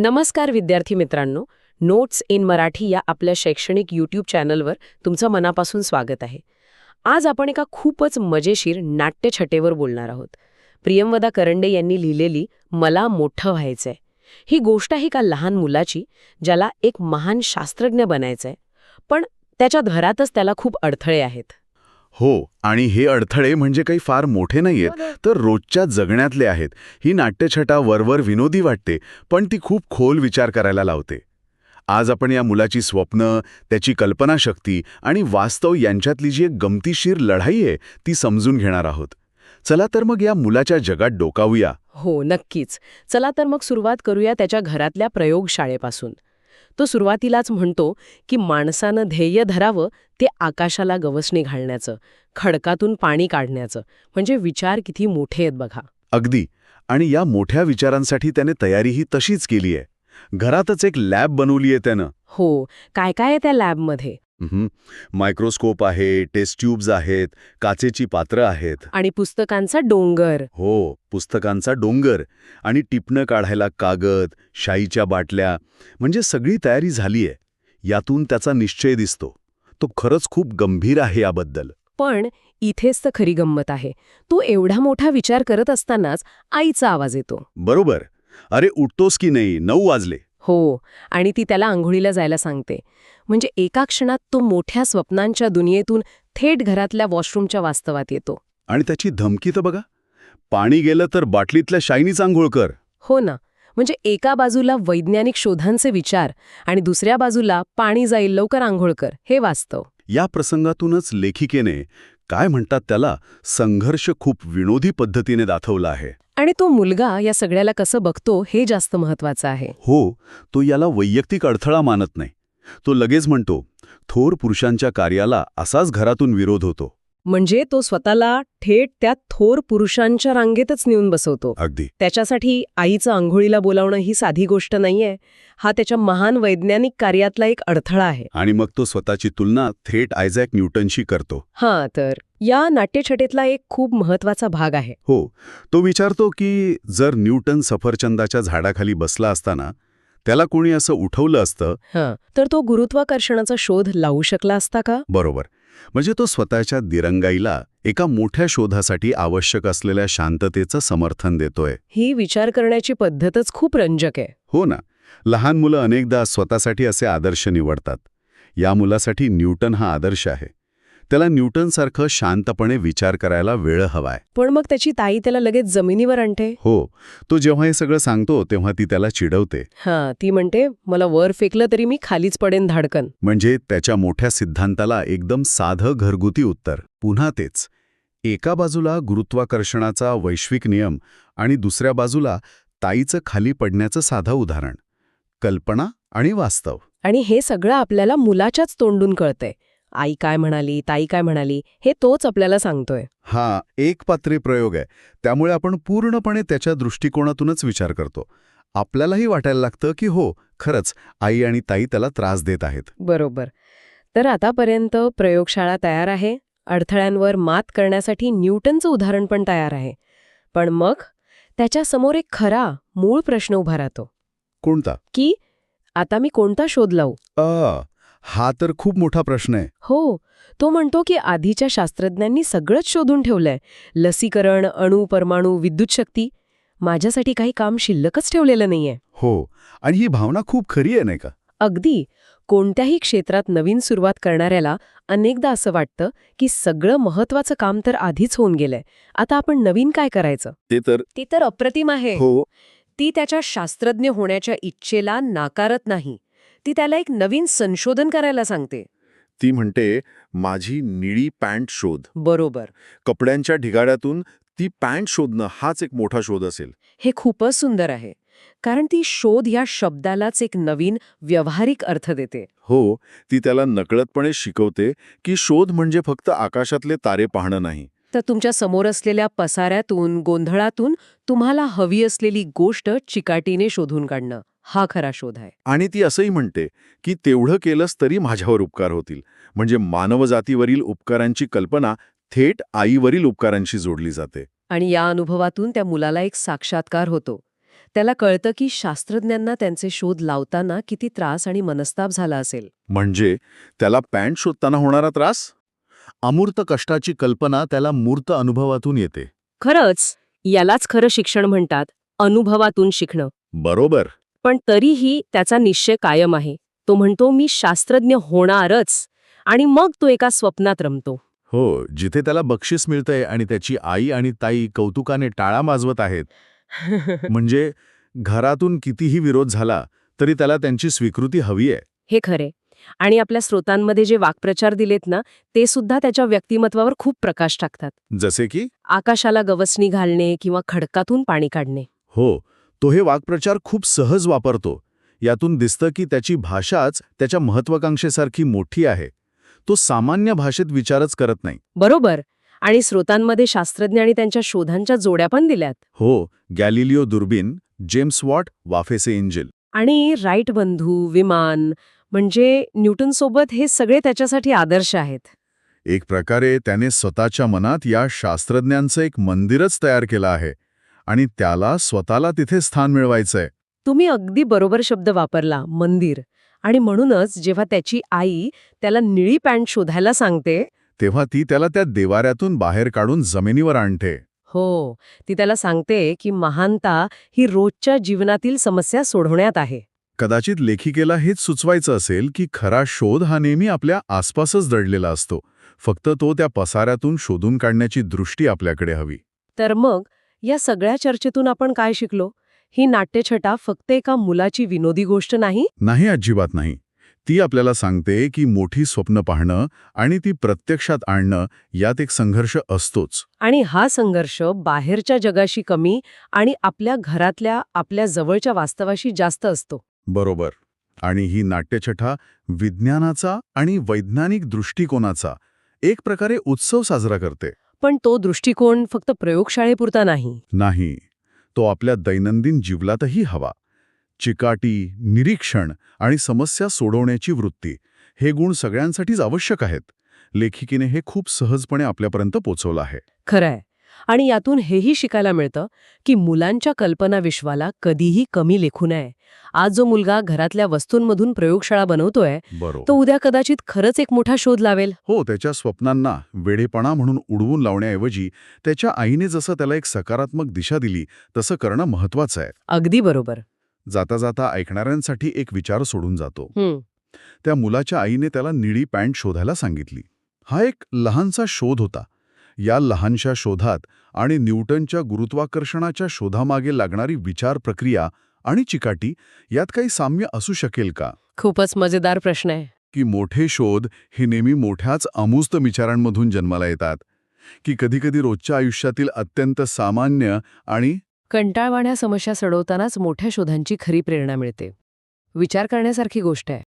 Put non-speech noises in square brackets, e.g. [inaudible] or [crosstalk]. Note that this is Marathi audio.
नमस्कार विद्यार्थी मित्रांनो नोट्स इन मराठी या आपल्या शैक्षणिक यूट्यूब चॅनलवर तुमचं मनापासून स्वागत आहे. आज आपण एका खूपच मजेशीर नाट्यछटेवर बोलणार आहोत. प्रियंवदा करंडे यांनी लिहिलेली मला मोठं व्हायचंय. ही गोष्ट आहे का लहान मुलाची ज्याला एक महान शास्त्रज्ञ बनायचंय. पण त्याच्या घरातच त्याला खूप अडथळे आहेत. हो आणि हे अडथळे म्हणजे काही फार मोठे नाहीयेत तर रोजच्या जगण्यातले आहेत. ही नाट्यछटा वरवर विनोदी वाटते पण ती खूप खोल विचार करायला लावते. आज आपण या मुलाची स्वप्न त्याची कल्पनाशक्ती आणि वास्तव यांच्यातली जी एक गमतीशीर लढाई आहे ती समजून घेणार आहोत. चला तर मग या मुलाच्या जगात डोकावूया. हो नक्कीच. चला तर मग सुरुवात करूया त्याच्या घरातल्या प्रयोगशाळेपासून. तो सुरुवातीलाच म्हणतो की माणसानं ध्येय धरावं ते आकाशाला गवसणी घालण्याचं खडकातून पाणी काढण्याचं म्हणजे विचार किती मोठे आहेत बघा. अगदी. आणि या मोठ्या विचारांसाठी त्याने तयारीही तशीच केली आहे घरातच एक लॅब बनवली आहे त्यानं. हो. काय काय आहे त्या लॅबमध्ये. मायक्रोस्कोप आहे टेस्ट ट्यूब्स आहेत काचेची पात्रं आहेत. आणि पुस्तकांचा डोंगर. हो पुस्तकांचा डोंगर. आणि टिपणं काढायला कागद शाईच्या बाटल्या. म्हणजे सगळी तयारी झालीये. यातून त्याचा निश्चय दिसतो. तो खरंच खूप गंभीर आहे याबद्दल. पण इथेच तर खरी गंमत आहे. तो एवढा मोठा विचार करत असतानाच आईचा आवाज येतो. बरोबर. अरे उठतोस की नाही? नऊ वाजले. हो आणि ती त्याला आंघोळीला जायला सांगते. म्हणजे एका क्षणात तो मोठ्या स्वप्नांच्या दुनियेतून थेट घरातल्या वॉशरूमच्या वास्तवात येतो. आणि त्याची धमकी तर बघा. पाणी गेलं तर बाटलीतल्या शाईनीच आंघोळ कर. हो ना. म्हणजे एका बाजूला वैज्ञानिक शोधांचे विचार आणि दुसऱ्या बाजूला पाणी जाईल लवकर आंघोळ कर हे वास्तव. या प्रसंगातूनच लेखिकेने काय म्हणतात त्याला संघर्ष खूप विनोदी पद्धतीने दाखवला आहे. आणि तो मुलगा या सगळ्याला कसं बघतो हे जास्त महत्वाचं आहे. हो तो याला वैयक्तिक अडथळा मानत नाही. तो लगेच म्हणतो थोर पुरुषांच्या कार्याला असाच घरातून विरोध होतो. म्हणजे तो स्वतःला थेट त्या थोर पुरुषांच्या रांगेतच नेऊन बसवतो. अगदी. त्याच्यासाठी आईचं आंघोळीला बोलावणं ही साधी गोष्ट नाहीये. हा त्याच्या महान वैज्ञानिक कार्यातला एक अडथळा आहे. आणि मग तो स्वतःची तुलना थेट आयझॅक न्यूटनशी करतो. हां तर या नाट्यछटेतला एक खूप महत्त्वाचा भाग आहे. हो तो विचारतो की जर न्यूटन सफरचंदाच्या झाडाखाली बसला असताना त्याला कोणी असं उठवलं असतं? हां तर तो गुरुत्वाकर्षणाचा शोध लावू शकला असता का? बरोबर. म्हणजे तो स्वतःच्या दिरंगाईला एका मोठ्या शोधासाठी आवश्यक असलेल्या शांततेचं समर्थन देतोय. ही विचार करण्याची पद्धतच खूप रंजक आहे. हो ना. लहान मुलं अनेकदा स्वतःसाठी असे आदर्श निवडतात. या मुलासाठी न्यूटन हा आदर्श आहे. त्याला न्यूटनसारखं शांतपणे विचार करायला वेळ हवाय. पण मग त्याची ताई त्याला लगेच जमिनीवर आणते? हो तो जेव्हा हे सगळं सांगतो तेव्हा ती त्याला चिडवते. हां ती म्हणते मला वर फेकलं तरी मी खालीच पडेन धाडकन. म्हणजे त्याच्या मोठ्या सिद्धांताला एकदम साधं घरगुती उत्तर. पुन्हा तेच. एका बाजूला गुरुत्वाकर्षणाचा वैश्विक नियम आणि दुसऱ्या बाजूला ताईचं खाली पडण्याचं साधं उदाहरण. कल्पना आणि वास्तव. आणि हे सगळं आपल्याला मुलाच्याच तोंडून कळतंय. आई काय म्हणाली ताई काय म्हणाली हे तोच आपल्याला सांगतोय. हा एक पात्री प्रयोग आहे. त्यामुळे आपण पूर्णपणे त्याच्या दृष्टिकोनातूनच विचार करतो. आपल्यालाही वाटायला लागतं की हो खरंच आई आणि ताई त्याला त्रास देत आहेत. बरोबर. तर आतापर्यंत प्रयोगशाळा तयार आहे. अडथळ्यांवर मात करण्यासाठी न्यूटनचं उदाहरण पण तयार आहे. पण मग त्याच्यासमोर एक खरा मूळ प्रश्न उभा राहतो. कोणता? की आता मी कोणता शोध लावू? अ हा तर खूप मोठा प्रश्न आहे. हो तो म्हणतो की आधीच्या शास्त्रज्ञांनी सगळंच शोधून ठेवलंय. लसीकरण अणू परमाणू विद्युत शक्ती. माझ्यासाठी काही काम शिल्लकच ठेवलेलं नाहीये. हो आणि ही भावना खूप खरी आहे नाही का? अगदी. कोणत्याही क्षेत्रात नवीन सुरुवात करणाऱ्याला अनेकदा असं वाटतं की सगळं महत्वाचं काम तर आधीच होऊन गेलंय. आता आपण नवीन काय करायचं? ते तर ती तर अप्रतिम आहे. हो. ती त्याच्या शास्त्रज्ञ होण्याच्या इच्छेला नाकारत नाही. ती त्याला एक नवीन संशोधन करायला सांगते. ती म्हणते माझी निळी पॅन्ट शोध. बरोबर. कपड्यांच्या ढिगाड्यातून ती पॅन्ट शोधणं हाच एक मोठा शोध असेल. हे खूपच सुंदर आहे कारण ती शोध या शब्दालाच एक नवीन व्यावहारिक अर्थ देते. हो ती त्याला नकळतपणे शिकवते की शोध म्हणजे फक्त आकाशातले तारे पाहणं नाही. तर तुमच्यासमोर असलेल्या पसाऱ्यातून गोंधळातून तुम्हाला हवी असलेली गोष्ट चिकाटीने शोधून काढणं. हा खरा शोध आहे. आणि ती असंही म्हणते की तेवढं केलंस तरी माझ्यावर उपकार होतील. म्हणजे मानवजातीवरील उपकारांची कल्पना थेट आईवरील उपकारांशी जोडली जाते. आणि या अनुभवातून त्या मुलाला एक साक्षात्कार होतो. त्याला कळतं की शास्त्रज्ञांना त्यांचे शोध लावताना किती त्रास आणि मनस्ताप झाला असेल. म्हणजे त्याला पॅन्ट शोधताना होणारा त्रास? अमूर्त कष्टाची कल्पना त्याला मूर्त अनुभवातून येते. खरंच यालाच खरं शिक्षण म्हणतात अनुभवातून शिकणं. बरोबर. पण तरीही त्याचा निश्चय कायम आहे. तो म्हणतो मी शास्त्रज्ञ होणारच आणि मग तो एका स्वप्नात रमतो. हो जिथे त्याला बक्षीस मिळतंय आणि त्याची आई आणि ताई कौतुकाने टाळा माजवत आहेत. [laughs] म्हणजे घरातून कितीही विरोध झाला तरी त्याला त्यांची स्वीकृती हवी आहे. हे खरे. आणि आपल्या स्रोतांमध्ये जे वाक्प्रचार दिलेत ना ते सुद्धा त्याच्या व्यक्तिमत्वावर खूप प्रकाश टाकतात. जसे की? आकाशाला गवसणी घालणे किंवा खडकातून पाणी काढणे. हो तो हे वाक्प्रचार खूप सहज वापरतो. यातून दिसतं की त्याची भाषाच त्याच्या महत्वाकांक्षेसारखी मोठी आहे. तो सामान्य भाषेत विचारच करत नाही. बरोबर. आणि स्रोतांमध्ये शास्त्रज्ञ आणि त्यांच्या शोधांच्या जोड्या पण दिल्यात. हो गॅलिलिओ दुर्बीन जेम्स वॉट वाफेचे इंजिल. आणि राईट बंधू विमान म्हणजे न्यूटनसोबत हे सगळे त्याच्यासाठी आदर्श आहेत. एक प्रकारे त्याने स्वतःच्या मनात या शास्त्रज्ञांचं एक मंदिरच तयार केलं आहे. आणि त्याला स्वतःला तिथे स्थान मिळवायचंय. तुम्ही अगदी बरोबर शब्द वापरला मंदिर. आणि म्हणूनच जेव्हा त्याची आई त्याला निळी पॅन्ट शोधायला सांगते तेव्हा ती त्याला त्या देवाऱ्यातून बाहेर काढून जमिनीवर आणते. हो ती त्याला सांगते की महानता ही रोजच्या जीवनातील समस्या सोडवण्यात आहे. कदाचित लेखिकेला हेच सुचवायचं असेल की खरा शोध हा नेहमी आपल्या आसपासच दडलेला असतो. फक्त तो त्या पसाऱ्यातून शोधून काढण्याची दृष्टी आपल्याकडे हवी. तर मग या सगळ्या चर्चेतून आपण काय शिकलो? ही नाट्यछटा फक्त एका मुलाची विनोदी गोष्ट नाही? नाही अजिबात नाही. ती आपल्याला सांगते की मोठी स्वप्न पाहणं आणि ती प्रत्यक्षात आणणं यात एक संघर्ष असतोच. आणि हा संघर्ष बाहेरच्या जगाशी कमी आणि आपल्या घरातल्या आपल्या जवळच्या वास्तवाशी जास्त असतो. बरोबर. आणि ही नाट्यछटा विज्ञानाचा आणि वैज्ञानिक दृष्टिकोनाचा एक प्रकारे उत्सव साजरा करते. पण तो दृष्टिकोन फक्त प्रयोगशाळेपुरता नाही. नाही. तो आपल्या दैनंदिन जीवनातही हवा. चिकाटी निरीक्षण आणि समस्या सोडवण्याची वृत्ती हे गुण सगळ्यांसाठीच आवश्यक आहेत. लेखिकेने हे खूप सहजपणे आपल्यापर्यंत पोचवलं आहे. खरंय. आणि यातून हेही शिकायला मिळतं की मुलांच्या कल्पना विश्वाला कधीही कमी लेखू नये. आज जो मुलगा घरातल्या वस्तूंमधून प्रयोगशाळा बनवतोय तो उद्या कदाचित खरंच एक मोठा शोध लावेल. हो त्याच्या स्वप्नांना वेडेपणा म्हणून उडवून लावण्याऐवजी त्याच्या आईने जसं त्याला एक सकारात्मक दिशा दिली तसं करणं महत्वाचं आहे. अगदी बरोबर. जाता जाता ऐकणाऱ्यांसाठी एक विचार सोडून जातो. त्या मुलाच्या आईने त्याला निळी पॅन्ट शोधायला सांगितली. हा एक लहानसा शोध होता. या लहानशा शोधात आणि न्यूटनच्या गुरुत्वाकर्षणाच्या शोधामागे लागणारी विचार प्रक्रिया आणि चिकाटी यात काही साम्य असू शकेल का? खूपच मजेदार प्रश्न आहे. की मोठे शोध हे नेहमी मोठ्याच अमूस्त विचारांमधून जन्माला येतात. की कधीकधी रोजच्या आयुष्यातील अत्यंत सामान्य आणि कंटाळवाण्या समस्या सोडवतानाच मोठ्या शोधांची खरी प्रेरणा मिळते. विचार करण्यासारखी गोष्ट आहे.